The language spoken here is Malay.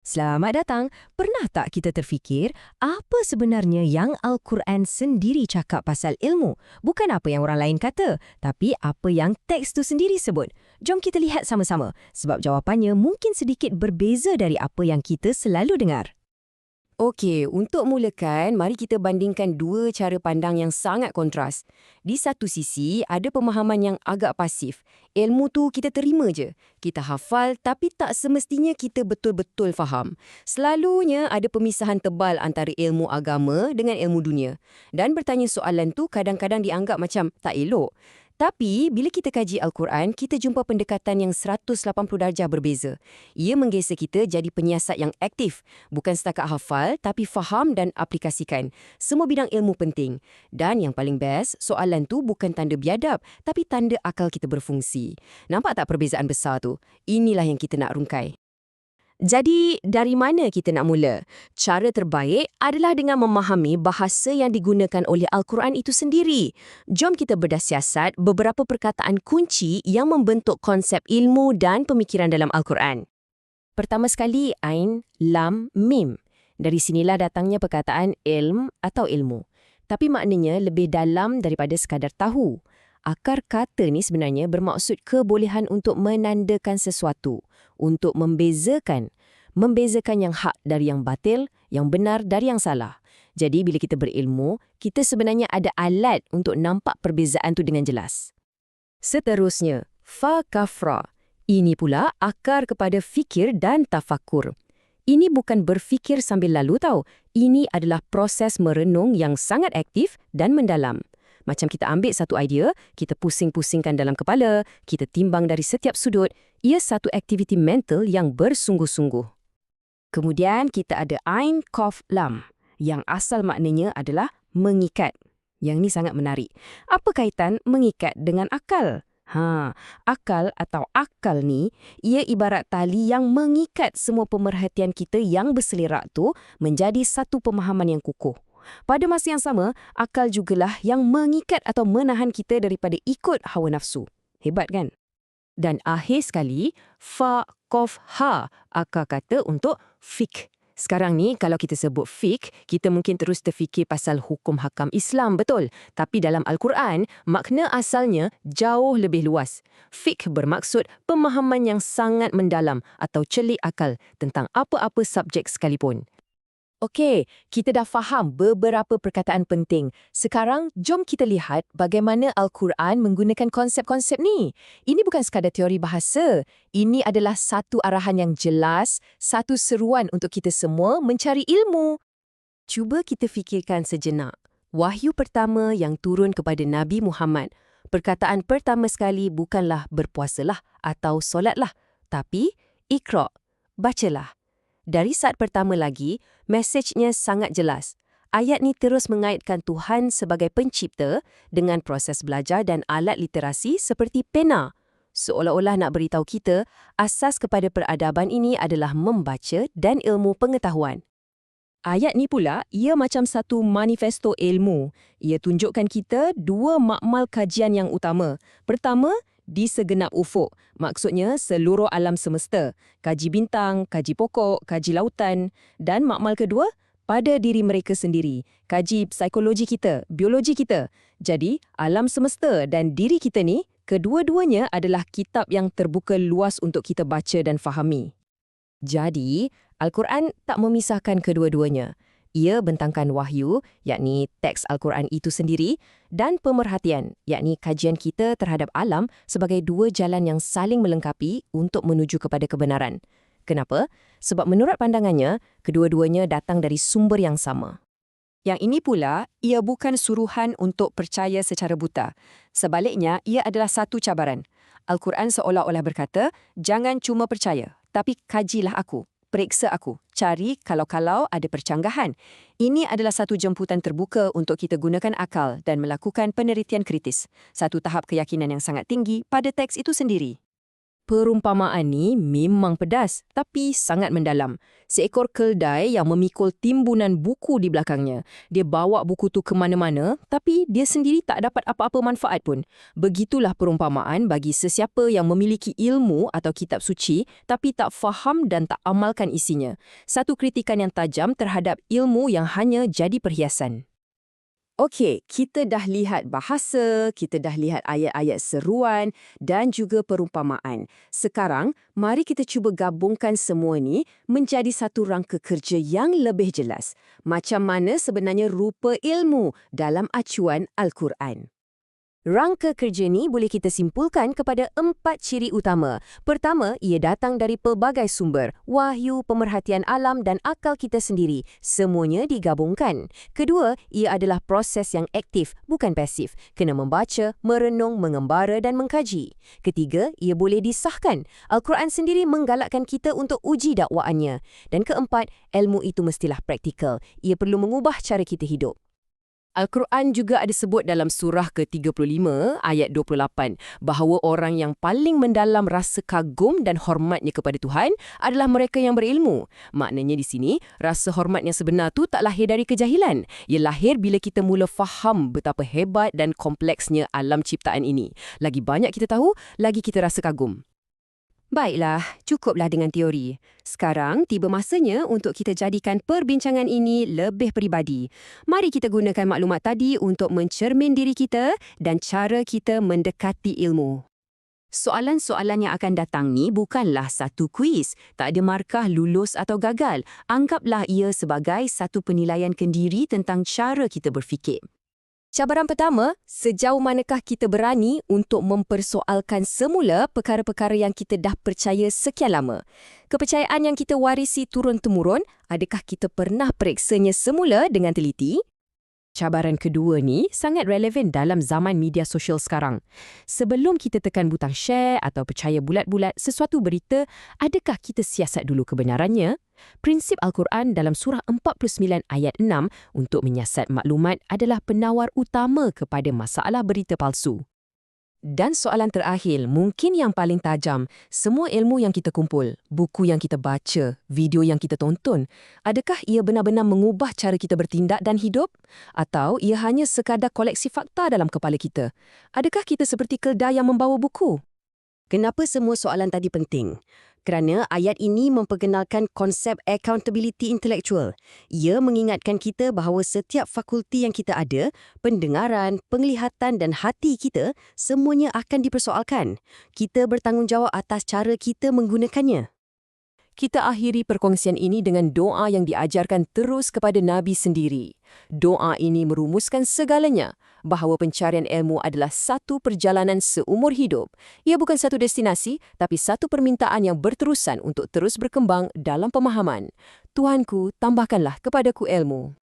Selamat datang. Pernah tak kita terfikir apa sebenarnya yang Al-Quran sendiri cakap pasal ilmu? Bukan apa yang orang lain kata, tapi apa yang teks tu sendiri sebut. Jom kita lihat sama-sama, sebab jawapannya mungkin sedikit berbeza dari apa yang kita selalu dengar. Okey, untuk mulakan, mari kita bandingkan dua cara pandang yang sangat kontras. Di satu sisi, ada pemahaman yang agak pasif. Ilmu tu kita terima je. Kita hafal tapi tak semestinya kita betul-betul faham. Selalunya ada pemisahan tebal antara ilmu agama dengan ilmu dunia. Dan bertanya soalan tu kadang-kadang dianggap macam tak elok. Tapi, bila kita kaji Al-Quran, kita jumpa pendekatan yang 180 darjah berbeza. Ia menggeser kita jadi penyiasat yang aktif. Bukan setakat hafal, tapi faham dan aplikasikan. Semua bidang ilmu penting. Dan yang paling best, soalan tu bukan tanda biadab, tapi tanda akal kita berfungsi. Nampak tak perbezaan besar tu? Inilah yang kita nak rungkai. Jadi, dari mana kita nak mula? Cara terbaik adalah dengan memahami bahasa yang digunakan oleh Al-Quran itu sendiri. Jom kita bedah siasat beberapa perkataan kunci yang membentuk konsep ilmu dan pemikiran dalam Al-Quran. Pertama sekali, Ain, Lam, Mim. Dari sinilah datangnya perkataan ilm atau ilmu. Tapi maknanya lebih dalam daripada sekadar tahu. Akar kata ni sebenarnya bermaksud kebolehan untuk menandakan sesuatu, untuk membezakan, membezakan yang hak dari yang batil, yang benar dari yang salah. Jadi bila kita berilmu, kita sebenarnya ada alat untuk nampak perbezaan tu dengan jelas. Seterusnya, fa kafra. Ini pula akar kepada fikir dan tafakur. Ini bukan berfikir sambil lalu tau. Ini adalah proses merenung yang sangat aktif dan mendalam. Macam kita ambil satu idea, kita pusing-pusingkan dalam kepala, kita timbang dari setiap sudut, ia satu aktiviti mental yang bersungguh-sungguh. Kemudian kita ada Ain Kof Lam, yang asal maknanya adalah mengikat. Yang ni sangat menarik. Apa kaitan mengikat dengan akal? Ha, akal atau akal ni, ia ibarat tali yang mengikat semua pemerhatian kita yang berselerak tu menjadi satu pemahaman yang kukuh. Pada masa yang sama, akal jugalah yang mengikat atau menahan kita daripada ikut hawa nafsu. Hebat kan? Dan akhir sekali, fa, kof, ha, akal kata untuk fik. Sekarang ni, kalau kita sebut fik, kita mungkin terus terfikir pasal hukum hakam Islam, betul? Tapi dalam Al-Quran, makna asalnya jauh lebih luas. Fik bermaksud pemahaman yang sangat mendalam atau celik akal tentang apa-apa subjek sekalipun. Okey, kita dah faham beberapa perkataan penting. Sekarang, jom kita lihat bagaimana Al-Quran menggunakan konsep-konsep ni. Ini bukan sekadar teori bahasa. Ini adalah satu arahan yang jelas, satu seruan untuk kita semua mencari ilmu. Cuba kita fikirkan sejenak. Wahyu pertama yang turun kepada Nabi Muhammad. Perkataan pertama sekali bukanlah berpuasalah atau solatlah, tapi ikra, bacalah. Dari saat pertama lagi, mesejnya sangat jelas. Ayat ni terus mengaitkan Tuhan sebagai pencipta dengan proses belajar dan alat literasi seperti pena. Seolah-olah nak beritahu kita, asas kepada peradaban ini adalah membaca dan ilmu pengetahuan. Ayat ni pula, ia macam satu manifesto ilmu. Ia tunjukkan kita dua makmal kajian yang utama. Pertama, di segenap ufuk, maksudnya seluruh alam semesta, kaji bintang, kaji pokok, kaji lautan, dan makmal kedua, pada diri mereka sendiri, kaji psikologi kita, biologi kita. Jadi, alam semesta dan diri kita ni, kedua-duanya adalah kitab yang terbuka luas untuk kita baca dan fahami. Jadi, Al-Quran tak memisahkan kedua-duanya ia bentangkan wahyu, yakni teks Al-Quran itu sendiri, dan pemerhatian, yakni kajian kita terhadap alam sebagai dua jalan yang saling melengkapi untuk menuju kepada kebenaran. Kenapa? Sebab menurut pandangannya, kedua-duanya datang dari sumber yang sama. Yang ini pula, ia bukan suruhan untuk percaya secara buta. Sebaliknya, ia adalah satu cabaran. Al-Quran seolah-olah berkata, jangan cuma percaya, tapi kajilah aku periksa aku, cari kalau-kalau ada percanggahan. Ini adalah satu jemputan terbuka untuk kita gunakan akal dan melakukan penelitian kritis, satu tahap keyakinan yang sangat tinggi pada teks itu sendiri. Perumpamaan ni memang pedas tapi sangat mendalam. Seekor keldai yang memikul timbunan buku di belakangnya. Dia bawa buku tu ke mana-mana tapi dia sendiri tak dapat apa-apa manfaat pun. Begitulah perumpamaan bagi sesiapa yang memiliki ilmu atau kitab suci tapi tak faham dan tak amalkan isinya. Satu kritikan yang tajam terhadap ilmu yang hanya jadi perhiasan. Okey, kita dah lihat bahasa, kita dah lihat ayat-ayat seruan dan juga perumpamaan. Sekarang, mari kita cuba gabungkan semua ni menjadi satu rangka kerja yang lebih jelas. Macam mana sebenarnya rupa ilmu dalam acuan Al-Quran. Rangka kerja ni boleh kita simpulkan kepada empat ciri utama. Pertama, ia datang dari pelbagai sumber, wahyu, pemerhatian alam dan akal kita sendiri. Semuanya digabungkan. Kedua, ia adalah proses yang aktif, bukan pasif. Kena membaca, merenung, mengembara dan mengkaji. Ketiga, ia boleh disahkan. Al-Quran sendiri menggalakkan kita untuk uji dakwaannya. Dan keempat, ilmu itu mestilah praktikal. Ia perlu mengubah cara kita hidup. Al-Quran juga ada sebut dalam surah ke-35 ayat 28 bahawa orang yang paling mendalam rasa kagum dan hormatnya kepada Tuhan adalah mereka yang berilmu. Maknanya di sini, rasa hormat yang sebenar tu tak lahir dari kejahilan. Ia lahir bila kita mula faham betapa hebat dan kompleksnya alam ciptaan ini. Lagi banyak kita tahu, lagi kita rasa kagum. Baiklah, cukuplah dengan teori. Sekarang tiba masanya untuk kita jadikan perbincangan ini lebih peribadi. Mari kita gunakan maklumat tadi untuk mencermin diri kita dan cara kita mendekati ilmu. Soalan-soalan yang akan datang ni bukanlah satu kuis. Tak ada markah lulus atau gagal. Anggaplah ia sebagai satu penilaian kendiri tentang cara kita berfikir. Cabaran pertama, sejauh manakah kita berani untuk mempersoalkan semula perkara-perkara yang kita dah percaya sekian lama? Kepercayaan yang kita warisi turun-temurun, adakah kita pernah periksanya semula dengan teliti? Cabaran kedua ni sangat relevan dalam zaman media sosial sekarang. Sebelum kita tekan butang share atau percaya bulat-bulat sesuatu berita, adakah kita siasat dulu kebenarannya? Prinsip Al-Quran dalam surah 49 ayat 6 untuk menyiasat maklumat adalah penawar utama kepada masalah berita palsu. Dan soalan terakhir, mungkin yang paling tajam, semua ilmu yang kita kumpul, buku yang kita baca, video yang kita tonton, adakah ia benar-benar mengubah cara kita bertindak dan hidup? Atau ia hanya sekadar koleksi fakta dalam kepala kita? Adakah kita seperti keldai yang membawa buku? Kenapa semua soalan tadi penting? Kerana ayat ini memperkenalkan konsep accountability intellectual. Ia mengingatkan kita bahawa setiap fakulti yang kita ada, pendengaran, penglihatan dan hati kita, semuanya akan dipersoalkan. Kita bertanggungjawab atas cara kita menggunakannya. Kita akhiri perkongsian ini dengan doa yang diajarkan terus kepada Nabi sendiri. Doa ini merumuskan segalanya, bahawa pencarian ilmu adalah satu perjalanan seumur hidup. Ia bukan satu destinasi, tapi satu permintaan yang berterusan untuk terus berkembang dalam pemahaman. Tuhanku, tambahkanlah kepadaku ilmu.